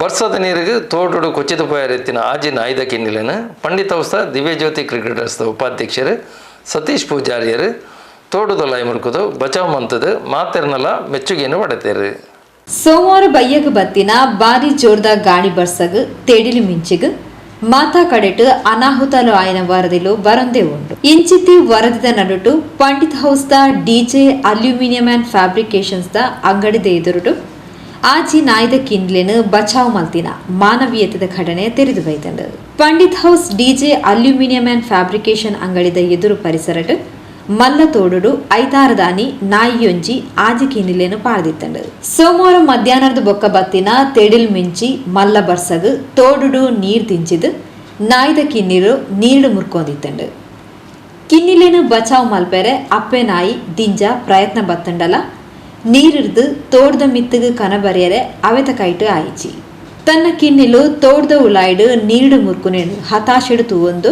ವರ್ಷದ ನೀರಿಗೆ ತೋಟುಡು ಕೊಚ್ಚಿದ ಪೋಯಾರ ಆಜಿ ಆಜಿನ ಆಯ್ದ ಕಿನ್ನಿಲೆನ ಪಂಡಿತ ದಿವ್ಯ ದಿವ್ಯಜ್ಯೋತಿ ಕ್ರಿಕೆಟರ್ಸ್ ಉಪಾಧ್ಯಕ್ಷರು, ಸತೀಶ್ ಪೂಜಾರಿಯರು ತೋಟದೊಲಾಯಿ ಮುರುಕುದು, ಬಚಾವ್ ಮಂತದ ಮಾತೆರ್ನಲ್ಲ ಮೆಚ್ಚುಗೆಯನ್ನು ಪಡೆತೇರು ಸೋಮವಾರ ಬಯ್ಯಗ ಬತ್ತಿನ ಬಾರಿ ಜೋರ್ದ ಗಾಳಿ ಬರ್ಸಗ, ತೆಡಿಲಿ ಮಿಂಚಿಗ, ಮಾತಾ ಕಡೆಟು ಅನಾಹುತಲು ಆಯ್ನ ವರದಿಲು ಬರಂದೇ ಉಂಡು ಇಂಚಿತಿ ವರದಿದ ನಡುಟು ಪಂಡಿತ್ ಹೌಸ್ದ ಡಿಜೆ ಅಲ್ಯೂಮಿನಿಯಂ ಆ್ಯಂಡ್ ಫ್ಯಾಬ್ರಿಕೇಶನ್ಸ್ದ ಅಂಗಡಿದ ಎದುರುಡು ಆಜಿ ನಾಯ್ದ ಕಿನ್ಲೆನು ಬಚಾವ್ ಮಲ್ತಿನ ಮಾನವೀಯತೆದ ಘಟನೆ ತೆರೆದು ಬೈತಂಡು Pandit house DJ aluminium and fabrication ಅಂಗಡಿದ ಎದುರು ಪರಿಸರಟ್ ಮಲ್ಲ ತೋಡುಡು ಐತಾರದಾನಿ ನಾಯಿಯೊಂಜಿ ಆಜಿ ಕಿನ್ನಿಲೇನು ಪಾಡ್ದಿತ್ತಂಡು ಸೋಮವಾರ ಮಧ್ಯಾಹ್ನದ ಬೊಕ್ಕ ಬತ್ತಿನ ತೆಡಿಲ್ ಮಿಂಚಿ ಮಲ್ಲ ಬರ್ಸಗ್ ತೋಡುಡು ನೀರ್ ದಿಂಚಿದ್ ನಾಯ್ದ ಕಿನ್ನಿರು ನೀರು ಮುರ್ಕೊಂದಿತ್ತಂಡು ಕಿನ್ನಿಲೇನು ಬಚಾವ್ ಮಲ್ಪೆರೆ ಅಪ್ಪೆ ನಾಯಿ ದಿಂಜ ಪ್ರಯತ್ನ ಬತ್ತಂಡಲ ನೀರಿರ್ದು ತೋಡ್ದ ಮಿತ್ತಗ ಕನ ಬರೆಯರೆ ಅವೆತ ಕೈಟು ಆಯಿಚಿ. ತನ್ನ ಕಿನ್ನಿಲು ತೋಡ್ದ ಉಲಾಯ್ಡು ನೀರು ಮುರ್ಕುನೇನು ಹತಾಶೆಡು ತೂವೊಂದು,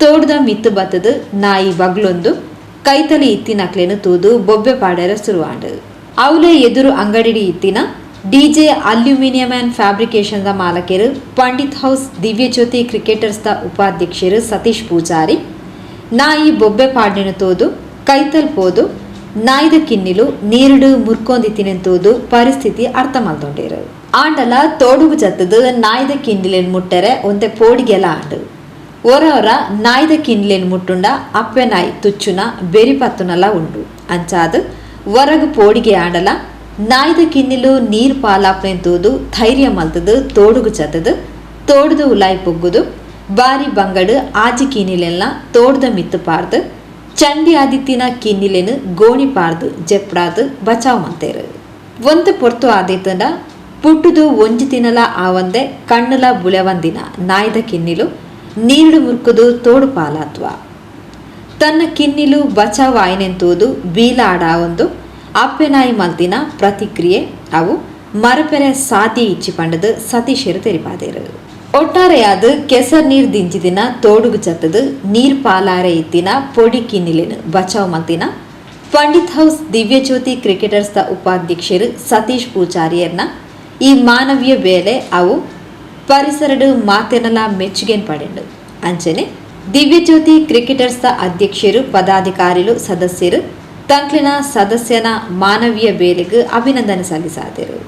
ತೋಡ್ದ ಮಿತ್ತು ಬತ್ತದು ನಾಯಿ ಬಗ್ಲೊಂದು, ಕೈತಲಿ ಇತ್ತಿನಕ್ಲೇನು ತೂದು ಬೊಬ್ಬೆ ಪಾಡರ ಸುರುವಾಂಡು. ಅವಲೆ ಎದುರು ಅಂಗಡಿಡಿ ಇತ್ತಿನ ಡಿಜೆ ಅಲ್ಯೂಮಿನಿಯಂ ಆ್ಯಂಡ್ ಫ್ಯಾಬ್ರಿಕೇಶನ್ದ ಮಾಲಕರು ಪಂಡಿತ್ ಹೌಸ್ ದಿವ್ಯಜ್ಯೋತಿ ಕ್ರಿಕೆಟರ್ಸ್ದ ಉಪಾಧ್ಯಕ್ಷರು ಸತೀಶ್ ಪೂಜಾರಿ. ನಾಯಿ ಬೊಬ್ಬೆ ಪಾಡಿನ ತೋದು, ಕೈತಲ್ ಪೋದು ನಾಯ್ದ ಕಿನ್ನಿಲು ನೀರುಡು ಮುರ್ಕೊಂದಿತ್ತಿನೆಂತೋದು ಪರಿಸ್ಥಿತಿ ಅರ್ಥ ಮಾಡ್ಕೊಂಡಿರು ಆಂಡಲ ತೋಡುಗು ಜತ್ತದು ನಾಯ್ದ ಕಿನ್ನಿಲೆನ್ ಮುಟ್ಟರೆ ಒಂದೆ ಪೋಡಿಗೆಲ ಆಂಡು. ಒರ ಒರ ನಾಯ್ದ ಕಿನ್ಲೆನ್ ಮುಟ್ಟುಂಡ ಅಪ್ಪೆ ನಾಯಿ ತುಚ್ಚುನ ಬೆರಿ ಪತ್ತುನಲ ಉಂಡು. ಅಂಚಾದು ಹೊರಗು ಪೋಡಿಗೆ ಆಡಲ ನಾಯ್ದ ಕಿನ್ನಿಲು ನೀರು ಪಾಲಾಪ್ನೆಂತೂದು ಧೈರ್ಯ ಮಲ್ತದು ತೋಡುಗು ಚತ್ತದು ತೋಡ್ದು ಉಲಾಯಿ ಪೊಗ್ಗುದು ಬಾರಿ ಬಂಗಡು ಆಜಿ ಕಿನ್ನಿಲೆಲ್ಲ ತೋಡ್ದ ಮಿತ್ತು ಪಾರ್ದು ಚಂಡಿ ಆದಿತ್ತಿನ ಕಿನ್ನಿಲೆನ ಗೋಣಿ ಪಾರ್ದು ಜೆಪ್ಡಾದು ಬಚಾವ್ ಮಂತೇರು ಒಂದು ಪೊರ್ತು ಆದಿತ್ತಂಡ ಪುಟ್ಟುದು ಒಂಜಿ ತಿನ್ನಲ ಆವಂದೆ ಕಣ್ಣುಲ ಬುಳೆವಂದಿನ ನಾಯ್ದ ಕಿನ್ನಿಲು ನೀರು ಮುರ್ಕುದು ತೋಡು ಪಾಲಾತ್ವ. ತನ್ನ ಕಿನ್ನಿಲು ಬಚಾವ್ ಆಯ್ನೆಂತುವುದು ಬೀಲ ಆಡಾವೊಂದು ಅಪ್ಪೆನಾಯಿ ಮಲ್ತಿನ ಪ್ರತಿಕ್ರಿಯೆ ಅವು ಮರಪೆರೆ ಸಾತಿ ಇಚ್ಚಿ ಪಂಡದು ಸತೀಶರು ತೆರಿಪಾದೇರು. ಒಟ್ಟಾರೆಯಾದ ಕೆಸರ್ ನೀರ್ ದಿಂಜಿದಿನ ತೋಡುಗು ಚತ್ತದು, ನೀರ್ ಪಾಲಾರೆ ಇತ್ತಿನ, ಪೊಡಿ ಕಿನ್ನಿಲಿನ, ಬಚಾವ್ ಮಂತಿನ. ಪಂಡಿತ್ ಹೌಸ್ ದಿವ್ಯಜ್ಯೋತಿ ದ ಉಪಾಧ್ಯಕ್ಷರು ಸತೀಶ್ ಪೂಜಾರಿಯರ್ನ ಈ ಮಾನವೀಯ ಬೇಲೆ ಅವು ಪರಿಸರಡು ಮಾತೆನಲ ಮೆಚ್ಚುಗೆನ್ ಪಡೆಂಡು. ಅಂಚನೆ, ದಿವ್ಯಜ್ಯೋತಿ ದ ಅಧ್ಯಕ್ಷರು ಪದಾಧಿಕಾರಿಗಳು ಸದಸ್ಯರು, ತಂಕ್ಲಿನ ಸದಸ್ಯನ ಮಾನವೀಯ ಬೇಲೆಗೆ ಅಭಿನಂದನೆ ಸಲ್ಲಿಸಾದರು.